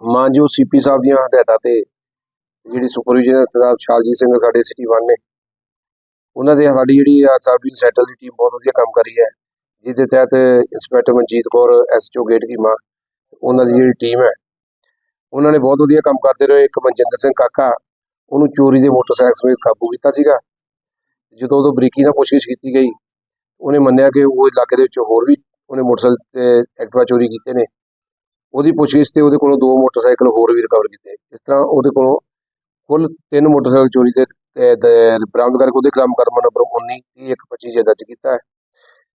ਮਾਨਜੋ CP ਸਾਹਿਬ ਦੀਆਂ ਹਦਾਇਤਾਂ ਤੇ ਜਿਹੜੀ ਸੁਪਰਵਿਜ਼ਨ ਸਰਦਾਰ ਸ਼ਾਲਜੀਤ ਸਿੰਘ ਸਾਡੇ ਸਿਟੀ ਵਨ ਨੇ, ਉਹਨਾਂ ਦੇ ਸਾਡੀ ਜਿਹੜੀ ਆ ਸਬ ਸੈਟਲ ਦੀ ਟੀਮ ਬਹੁਤ ਵਧੀਆ ਕੰਮ ਕਰੀ ਹੈ, ਜਿਹਦੇ ਤਹਿਤ ਇੰਸਪੈਕਟਰ ਮਨਜੀਤ ਕੌਰ ਐਸਚਓ ਗੇਟ ਕੀਮਾ ਉਹਨਾਂ ਦੀ ਜਿਹੜੀ ਟੀਮ ਹੈ, ਉਹਨਾਂ ਨੇ ਬਹੁਤ ਵਧੀਆ ਕੰਮ ਕਰਦੇ ਰਹੇ। ਇੱਕ ਮਨਜਿੰਦਰ ਸਿੰਘ ਕਾਕਾ, ਉਹਨੂੰ ਚੋਰੀ ਦੇ ਮੋਟਰਸਾਈਕਲ ਸਮੇਤ ਕਾਬੂ ਕੀਤਾ ਸੀਗਾ। ਜਦੋਂ ਉਦੋਂ ਬਰੀਕੀ ਨਾਲ ਪੁੱਛਗਿੱਛ ਕੀਤੀ ਗਈ, ਉਹਨੇ ਮੰਨਿਆ ਕਿ ਉਹ ਇਲਾਕੇ ਦੇ ਵਿੱਚ ਹੋਰ ਵੀ ਉਹਨੇ ਮੋਟਰਸਾਈਕਲ ਤੇ ਐਕਟਿਵਾ ਚੋਰੀ ਕੀਤੇ ਨੇ। ਉਹਦੀ ਪੁੱਛਗਿੱਛ ਤੇ ਉਹਦੇ ਕੋਲੋਂ ਦੋ ਮੋਟਰਸਾਈਕਲ ਹੋਰ ਵੀ ਰਿਕਵਰ ਕੀਤੇ। ਇਸ ਤਰ੍ਹਾਂ ਉਹਦੇ ਕੋਲੋਂ ਕੁੱਲ ਤਿੰਨ ਮੋਟਰਸਾਈਕਲ ਚੋਰੀ ਦੇ ਦ- ਬਰਾਮਦ ਕਰਕੇ ਉਹਦੇ ਖਿਲਾਫ ਮੁਕੱਦਮਾ ਨੰਬਰ 19 ਇੱਕ 25 ਜੇ ਦਰਜ ਕੀਤਾ ਹੈ।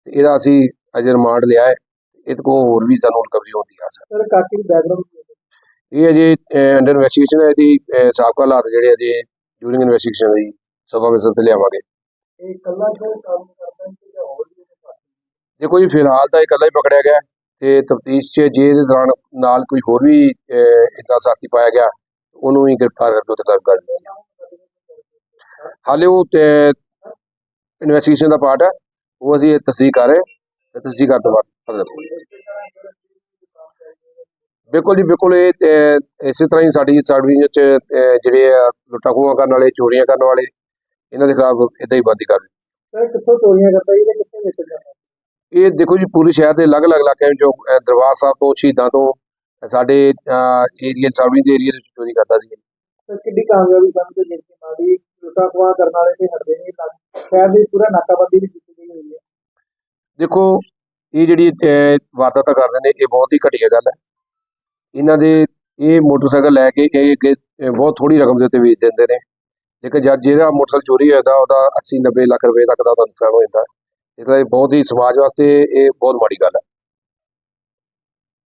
ਤੇ ਇਹਦਾ ਅਸੀਂ ਅਜੇ ਰਿਮਾਂਡ ਲਿਆ ਹੈ। ਇਹਦੇ ਕੋਲ ਹੋਰ ਵੀ ਸਾਨੂੰ ਰਿਕਵਰੀ ਹੁੰਦੀ ਆ ਸਰ ਸਰ ਕਾਕੀ ਦੀ ਬੈਕਗ੍ਰਾਉਂਡ ਇਹ ਅਜੇ ਅੰਡਰ ਇਨਵੈਸਟੀਗੇਸ਼ਨ ਹੈ। ਅਹ, ਸਾਬਕਾ ਹਾਲਾਤ ਜਿਹੜੇ ਅਜੇ ਡਿਊਰਿੰਗ ਇਨਵੈਸਟੀਗੇਸ਼ਨ ਦੀ ਸਭਾ ਵਿੱਚ ਤੇ ਲਿਆਵਾਂਗੇ। ਇਹ ਇਕੱਲਾ ਜੋ ਕੰਮ ਕਰਦਾ ਹੈ ਜਾਂ ਹੋਰ ਵੀ ਦੇਖੋ ਜੀ ਫਿਲਹਾਲ ਤਾਂ ਇਹ ਇਕੱਲਾ ਹੀ ਪਕੜਿਆ ਗਿਆ ਤੇ ਤਫਤੀਸ਼ 'ਚ ਜੇ ਇਹਦੇ ਦੌਰਾਨ ਨਾਲ ਕੋਈ ਹੋਰ ਵੀ ਇਦਾਂ ਸਾਥੀ ਪਾਇਆ ਗਿਆ, ਉਹਨੂੰ ਵੀ ਗ੍ਰਿਫਤਾਰ ਕਰਕੇ ਉੱਤੇ ਕਰ ਲਿਆ ਹਾਲੇ ਉਹ ਇਨਵੈਸਟੀਗੇਸ਼ਨ ਦਾ ਪਾਰਟ ਹੈ। ਉਹ ਅਸੀਂ ਤਸਦੀਕ ਕਰ ਰਹੇ ਤਸਦੀਕ ਕਰਨ ਤੋਂ ਬਾਅਦ ਪਤਾ ਬਿਲਕੁਲ ਜੀ, ਬਿਲਕੁਲ ਇਹ ਇਸੇ ਤਰ੍ਹਾਂ ਹੀ ਸਾਡੀ ਸਾਡੀ ਚ ਜਿਹੜੇ ਆ ਖੋਹਾਂ ਕਰਨ ਵਾਲੇ, ਚੋਰੀਆਂ ਕਰਨ ਵਾਲੇ, ਇਹਨਾਂ ਦੇ ਖਿਲਾਫ ਇਦਾਂ ਹੀ ਬੰਦੀ ਕਰ ਸਰ, ਕਿੱਥੋਂ ਚੋਰੀਆਂ ਕਰਦਾ ਜੀ ਤੇ ਕਿੱਥੇ ਵੇਚਦਾ ਇਹ ਦੇਖੋ ਜੀ ਪੂਰੇ ਸ਼ਹਿਰ ਦੇ ਅਲੱਗ-ਅਲੱਗ ਇਲਾਕਿਆਂ ਵਿੱਚੋਂ ਦਰਬਾਰ ਸਾਹਿਬ ਤੋਂ ਸ਼ਹੀਦਾਂ ਤੋਂ ਸਾਡੇ ਏਰੀਆ ਸਾਵੀ ਦੇ ਏਰੀਆ ਦੇ ਵਿੱਚ ਚੋਰੀ ਕਰਦਾ ਸੀ। ਕਿੰਨੀ ਕਾਮਯਾਬੀ ਜਿਸ ਦੀ ਮਾੜੀ ਲੁੱਟਾਂ ਖੋਹਾਂ ਕਰਨ ਵਾਲੇ ਤੇ ਹਟਦੇ ਨਹੀਂ ਸ਼ਹਿਰ ਦੀ ਪੂਰਾ ਨਾਕਾਬੰਦੀ ਵੀ ਕੀਤੀ ਗਈ ਹੋਈ ਹੈ। ਦੇਖੋ ਇਹ ਜਿਹੜੀ ਵਾਰਦਾਤਾਂ ਕਰਦੇ ਨੇ ਇਹ ਬਹੁਤ ਹੀ ਘਟੀਆ ਗੱਲ ਹੈ। ਇਹਨਾਂ ਦੇ ਇਹ ਮੋਟਰਸਾਈਕਲ ਲੈ ਕੇ ਇਹ ਬਹੁਤ ਥੋੜੀ ਰਕਮ ਦੇ ਉੱਤੇ ਵੇਚ ਦਿੰਦੇ ਨੇ। ਲੇਕਿਨ ਜਦ ਜਿਹੜਾ ਮੋਟਰਸਾਈਕਲ ਚੋਰੀ ਹੋਇਆ ਉਹਦਾ 80 90 ਲੱਖ ਰੁਪਏ ਤੱਕ ਦਾ ਨੁਕਸਾਨ ਹੋ ਜਾਂਦਾ। ਹੈ ਇਸ ਇਹ ਬਹੁਤ ਹੀ ਸਮਾਜ ਵਾਸਤੇ ਇਹ ਬਹੁਤ ਮਾੜੀ ਗੱਲ ਹੈ।